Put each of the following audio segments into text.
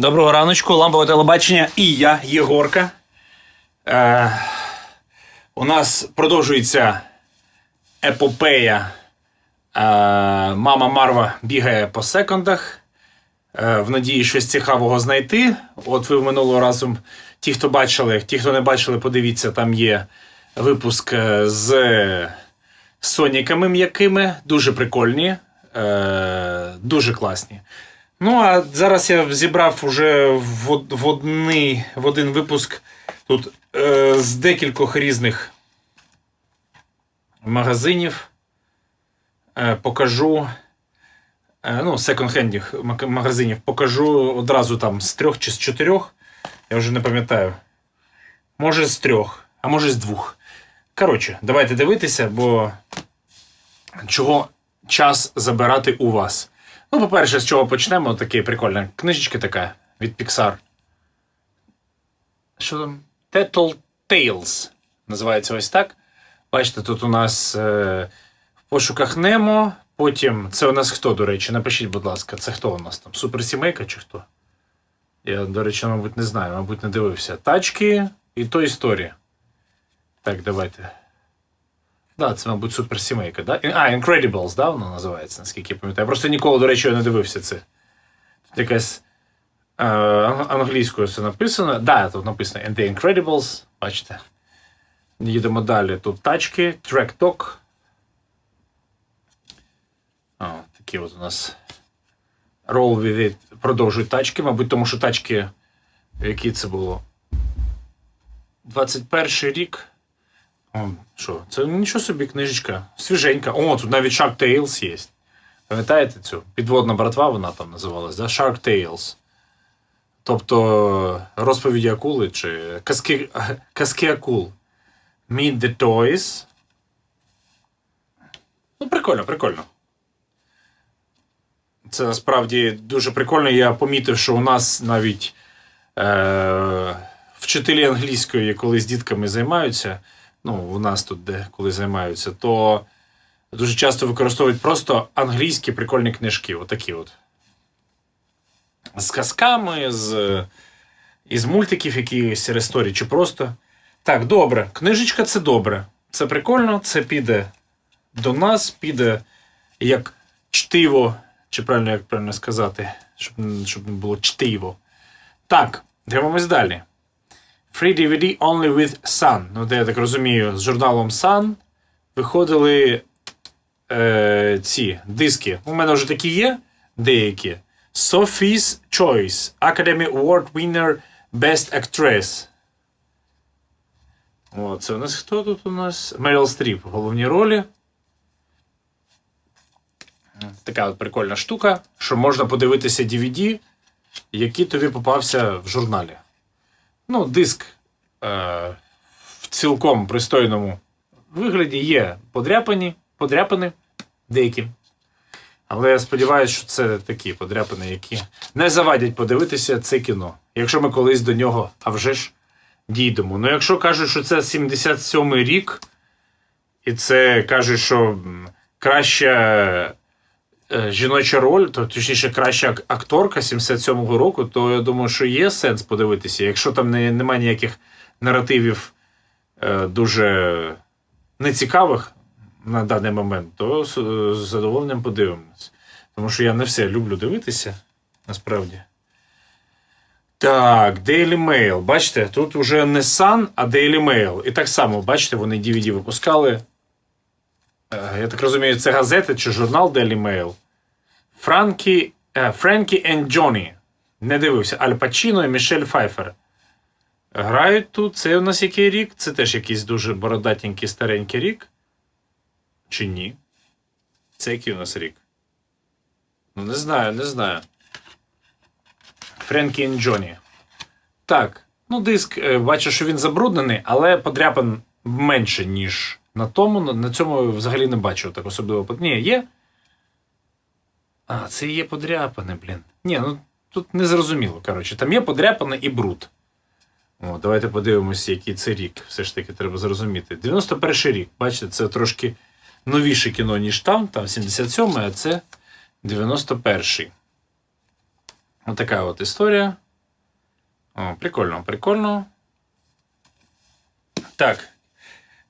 Доброго раночку, лампове телебачення і я, Єгорка. Е, у нас продовжується епопея. Е, мама Марва бігає по секундах. Е, в надії щось цікавого знайти. От ви минулого разу, ті, хто бачили, ті, хто не бачили, подивіться, там є випуск е, з соніками м'якими, дуже прикольні, е, дуже класні. Ну, а зараз я зібрав уже в, в, одний, в один випуск тут е, з декількох різних магазинів. Е, покажу. Е, ну, секонд-хендів магазинів покажу одразу там з трьох чи з чотирьох. Я вже не пам'ятаю. Може, з трьох, а може з двох. Коротше, давайте дивитися, бо чого час забирати у вас. Ну, по-перше, з чого почнемо? Таке прикольна книжечка така від Pixar. Що там? Tattle Tales. Називається ось так. Бачите, тут у нас е, в пошуках Немо. Потім. Це у нас хто, до речі? Напишіть, будь ласка, це хто у нас там? Суперсімейка чи хто? Я, до речі, мабуть, не знаю, мабуть, не дивився. Тачки і то історія. Так, давайте. Да, це, мабуть, суперсімейка, да? А, Incredibles, да, воно називається, наскільки я пам'ятаю. Я просто ніколи, до речі, не дивився це. Тут якась е, англійською це написано. Да, тут написано And the Incredibles. Бачите. Їдемо далі. Тут тачки, Track Talk. О, такі от у нас Roll with it продовжують тачки, мабуть, тому що тачки, які це було? 21 рік. Що? Це нічого собі книжечка. Свіженька. О, тут навіть Shark Tales є. Пам'ятаєте цю? Підводна братва, вона там називалась, да? Shark Tales. Тобто розповіді акули чи казки, казки акул. Meet the Toys. Ну, прикольно, прикольно. Це насправді дуже прикольно. Я помітив, що у нас навіть е- вчителі англійської, коли з дітками займаються, ну, у нас тут де коли займаються, то дуже часто використовують просто англійські прикольні книжки. Отакі от. З казками, з, із мультиків якихось ресторій, чи просто. Так, добре. Книжечка це добре. Це прикольно, це піде до нас, піде як чтиво, чи правильно як правильно сказати, щоб, щоб не було чтиво. Так, дивимось далі. Free DVD Only with Sun. Ну, де я так розумію, з журналом Sun виходили е, ці диски. У мене вже такі є деякі. Sophie's Choice. Academy Award Winner Best Actress. О, це у нас хто тут у нас? Меріл Стріп в головній ролі. Така от прикольна штука, що можна подивитися DVD, який тобі попався в журналі. Ну, диск е, в цілком пристойному вигляді є подряпані, подряпини деякі. Але я сподіваюся, що це такі подряпини, які не завадять подивитися це кіно. Якщо ми колись до нього, а вже ж, дійдемо. Ну, якщо кажуть, що це 77-й рік, і це кажуть, що м, краща е, жіноча роль, то точніше краща ак- акторка 77-го року, то я думаю, що є сенс подивитися. Якщо там не, немає ніяких наративів е, дуже нецікавих на даний момент, то з, з задоволенням подивимось. Тому що я не все люблю дивитися, насправді. Так, Daily Mail. Бачите, тут уже не Sun, а Daily Mail. І так само, бачите, вони DVD випускали. Е, Я так розумію, це газета чи журнал Daily Mail. Франкі, е, Френкі and Джонні. Не дивився. Аль Пачіно і Мішель Файфер. Грають тут. Це у нас який рік? Це теж якийсь дуже бородатенький старенький рік. Чи ні? Це який у нас рік? Ну, не знаю, не знаю. Френкі і Джонні. Так. Ну, диск, е, бачу, що він забруднений, але подряпан менше, ніж на тому. На- цьому взагалі не бачу так особливо. Ні, є. А, це є подряпане, блін. Ні, ну тут не зрозуміло. Коротше, там є подряпане і бруд. О, давайте подивимося, який це рік. Все ж таки треба зрозуміти. 91 рік. Бачите, це трошки новіше кіно, ніж там. Там 77 а це 91-й. Отака от історія. О, прикольно, прикольно. Так.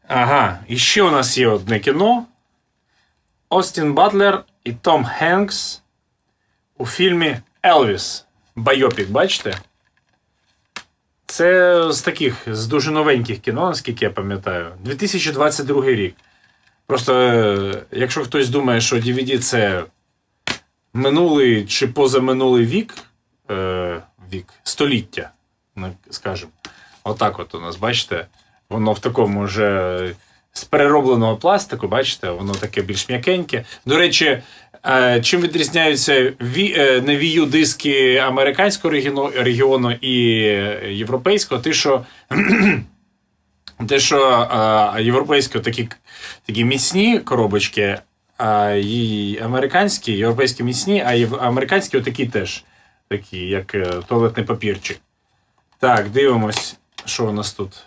Ага, і ще у нас є одне кіно. Остін Батлер і Том Хенкс у фільмі Елвіс. Байопік, бачите? Це з таких, з дуже новеньких кіно, наскільки я пам'ятаю. 2022 рік. Просто, е, якщо хтось думає, що DVD це минулий чи позаминулий вік, е, вік, століття, скажімо. Отак от у нас, бачите, воно в такому вже з переробленого пластику, бачите, воно таке більш м'якеньке. До речі, е, чим відрізняються ві, е, диски американського регіону, і європейського, те, що те, що е, європейські такі, такі міцні коробочки, а і американські, європейські міцні, а американські отакі теж, такі, як туалетний папірчик. Так, дивимось, що у нас тут.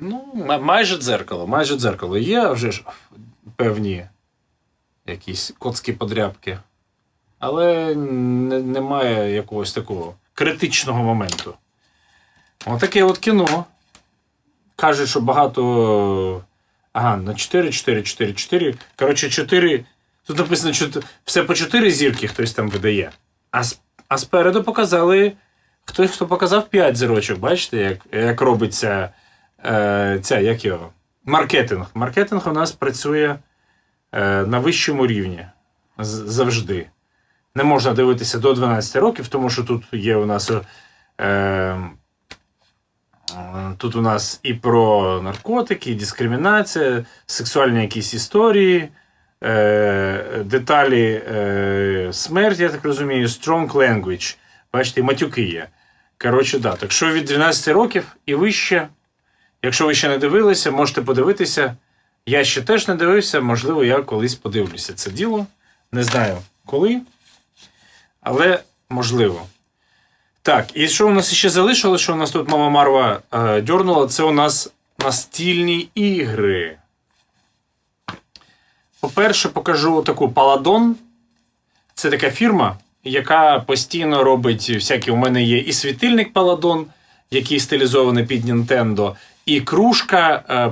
Ну, ма- майже дзеркало, майже дзеркало. Є вже ж певні якісь коцкі подрябки. Але не, немає якогось такого критичного моменту. Отаке от кіно. Каже, що багато. Ага, на 4, 4, 4, 4. Коротше, 4. Тут написано, що все по 4 зірки хтось там видає. А, а спереду показали. Хтось, хто показав 5 зірочок, бачите, як, як робиться е, ця, як його? Маркетинг. Маркетинг у нас працює е, на вищому рівні. Завжди. Не можна дивитися до 12 років, тому що тут є у нас. Е, е, Тут у нас і про наркотики, і дискримінація, сексуальні якісь історії, е, деталі е, смерті, я так розумію, strong language. Бачите, матюки є. Коротше, да. Так що від 12 років і вище, якщо ви ще не дивилися, можете подивитися. Я ще теж не дивився, можливо, я колись подивлюся це діло. Не знаю коли, але можливо. Так, і що у нас ще залишилось, що у нас тут мама Марва е, дьорнула, це у нас настільні ігри. По-перше, покажу таку Paladon. Це така фірма, яка постійно робить всякі. У мене є і світильник Paladon, який стилізований під Nintendo, і кружка е,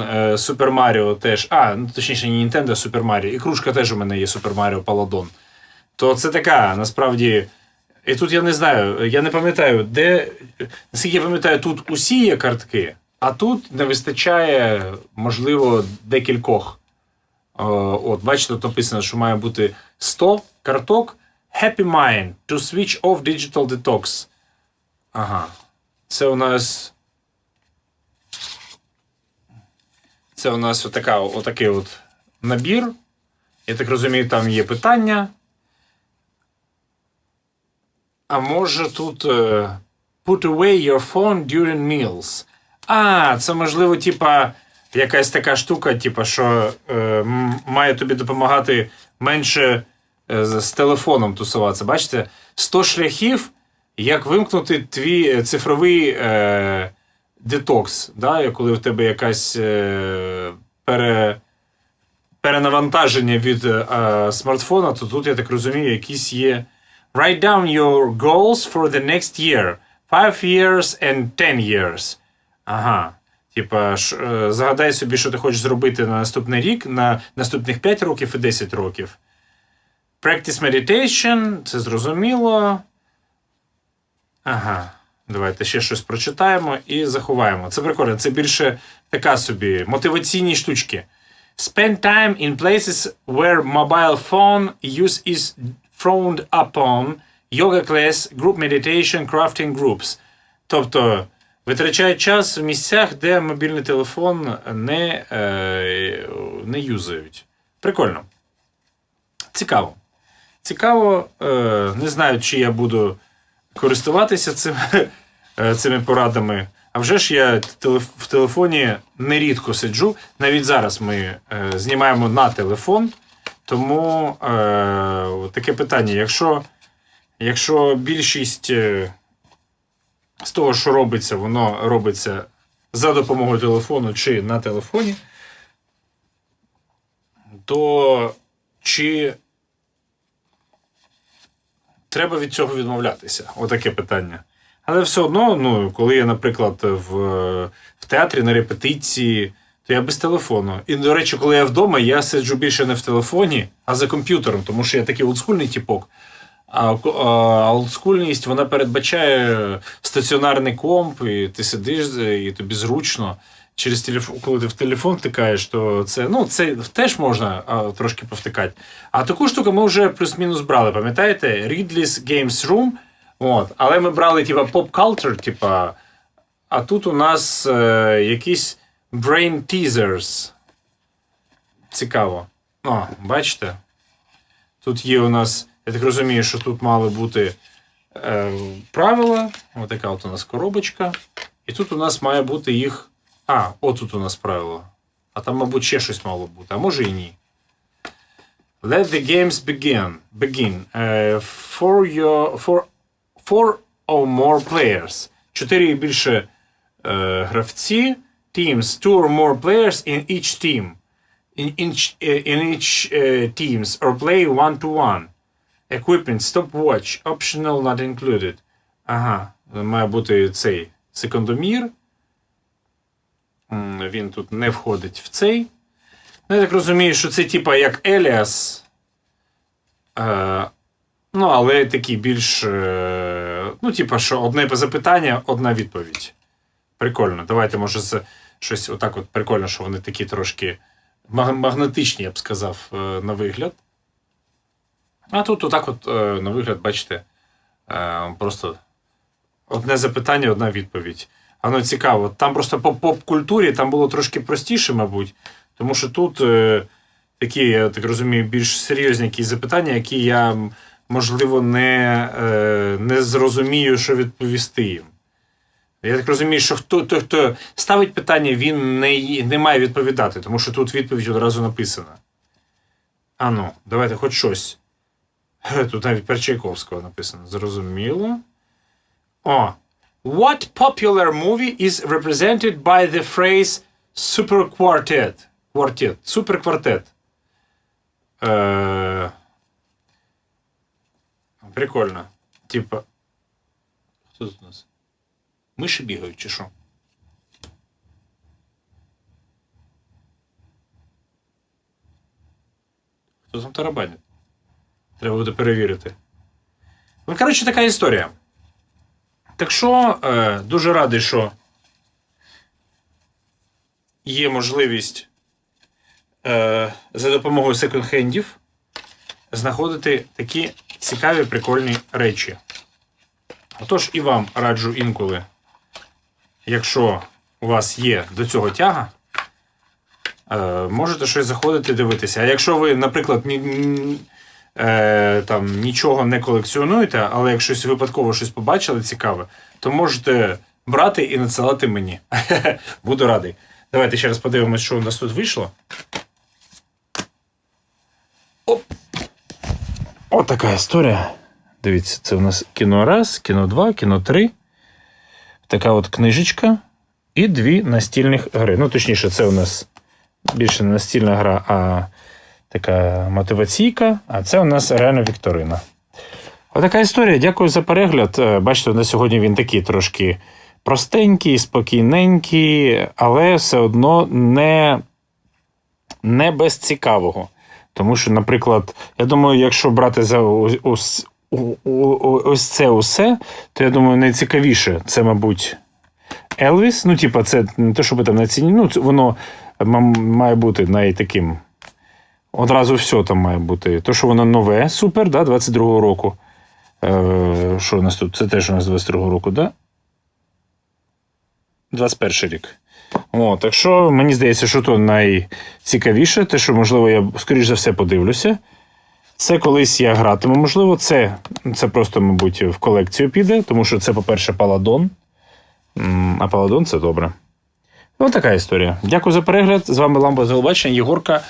е, Super Mario теж. А, ну точніше, не а Super Mario. І кружка теж у мене є Super Mario Paladon. То це така, насправді. І тут я не знаю, я не пам'ятаю, де. Наскільки я пам'ятаю, тут усі є картки, а тут не вистачає, можливо, декількох. От, бачите, тут написано, що має бути 100 карток. Happy Mind to switch off digital detox. Ага. Це у нас. Це у нас отака, отакий от набір. Я так розумію, там є питання. А може тут е, put away your phone during meals. А, це можливо, типа, якась така штука, типа, що е, має тобі допомагати менше е, з телефоном тусуватися. Бачите? 100 шляхів, як вимкнути твій е, цифровий е, детокс. Да? Коли в тебе якась е, пере, перенавантаження від е, смартфона, то тут, я так розумію, якісь є. Write down your goals for the next year. Five years and 10 years. Ага. Типа, е, загадай собі, що ти хочеш зробити на наступний рік, на наступних 5 років і 10 років. Practice meditation, це зрозуміло. Ага. Давайте ще щось прочитаємо і заховаємо. Це прикольно. Це більше така собі мотиваційні штучки. Spend time in places where mobile phone use is frowned upon. Yoga class, group meditation, crafting groups. Тобто витрачають час в місцях, де мобільний телефон не, е, не юзають. Прикольно. Цікаво. Цікаво. Е, не знаю, чи я буду користуватися цим, е, цими порадами. А вже ж я в телефоні нерідко сиджу. Навіть зараз ми е, знімаємо на телефон. Тому е, таке питання: якщо, якщо більшість е, з того, що робиться, воно робиться за допомогою телефону чи на телефоні, то чи треба від цього відмовлятися. Отаке питання. Але все одно, ну, коли я, наприклад, в, в театрі на репетиції, то я без телефону. І, до речі, коли я вдома, я сиджу більше не в телефоні, а за комп'ютером, тому що я такий олдскульний типок. А а олдскульність вона передбачає стаціонарний комп, і ти сидиш, і тобі зручно. Через телефон, коли ти в телефон втикаєш, то це ну це теж можна а, трошки повтикати. А таку штуку ми вже плюс-мінус брали, пам'ятаєте? Readless Games Room. От, але ми брали типа pop culture, типа. А тут у нас е, якісь brain teasers. Цікаво. О, бачите? Тут є у нас, я так розумію, що тут мали бути е, правила. Ось така от у нас коробочка. І тут у нас має бути їх. А, отут у нас правило. А там, мабуть, ще щось мало бути, а може і ні. Let the games begin. Begin. Uh, for your for, four or more players. Чотири і більше е, гравці. Teams. Two or more players in each team. In each, in each uh, teams or play one to one. Equipment, stopwatch, optional not included. Ага, має бути цей секундомір. Він тут не входить в цей. Ну, я так розумію, що це типа як Еліас. Е, ну, але такий більш. Е, ну, типа, що одне запитання, одна відповідь. Прикольно. Давайте, може, з, щось отак от прикольно, що вони такі трошки магнетичні, я б сказав, е, на вигляд. А тут отак от е, на вигляд, бачите, е, просто одне запитання, одна відповідь. Воно цікаво. Там просто по поп-культурі там було трошки простіше, мабуть, тому що тут е, такі, я так розумію, більш серйозні якісь запитання, які я, можливо, не, е, не зрозумію, що відповісти їм. Я так розумію, що хто, той, хто ставить питання, він не, не має відповідати, тому що тут відповідь одразу написана. А ну, давайте хоч щось. Тут навіть про Чайковського написано. Зрозуміло. О. What popular movie is represented by the phrase super quartet? Quartet. Квартет. Е... Прикольно. Типа. Хто тут у нас? Миші бігають чи що? Хто там тарабанить? Треба буде перевірити. Ну, коротше, така історія. Так що, е, дуже радий, що є можливість е, за допомогою секонд-хендів знаходити такі цікаві прикольні речі. Отож, і вам раджу інколи, якщо у вас є до цього тяга, е, можете щось заходити дивитися. А якщо ви, наприклад, е, там, нічого не колекціонуєте, але як щось випадково щось побачили цікаве, то можете брати і надсилати мені. Буду радий. Давайте ще раз подивимось, що у нас тут вийшло. Оп. От така історія. Дивіться, це у нас кіно раз, кіно 2, кіно 3. Така от книжечка і дві настільних гри. Ну, точніше, це у нас більше не настільна гра, а така мотиваційка, а це у нас реально Вікторина. Отака історія. Дякую за перегляд. Е, Бачите, на сьогодні він такий трошки простенький, спокійненький, але все одно не, не без цікавого. Тому що, наприклад, я думаю, якщо брати за ось, ось, це усе, то я думаю, найцікавіше це, мабуть, Елвіс. Ну, типа, це не те, щоб там на ціні. Ну, воно має бути найтаким. Одразу все там має бути. То, що воно нове, супер, да, 22-го року. Е, що у нас тут? Це теж у нас 22-го року, да? 21 рік. О, так що мені здається, що то найцікавіше, те, що, можливо, я скоріш за все подивлюся. Це колись я гратиму, можливо, це, це просто, мабуть, в колекцію піде, тому що це, по-перше, Паладон. А Паладон це добре. Ну, така історія. Дякую за перегляд. З вами Ламба Телебачення, Єгорка,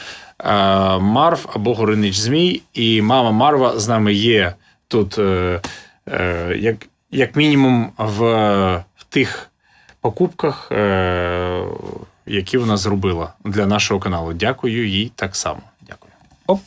Марв або Горинич Змій. І мама Марва з нами є тут, е, е, як, як мінімум, в, в тих покупках, е, які вона зробила для нашого каналу. Дякую їй так само. Дякую. Оп.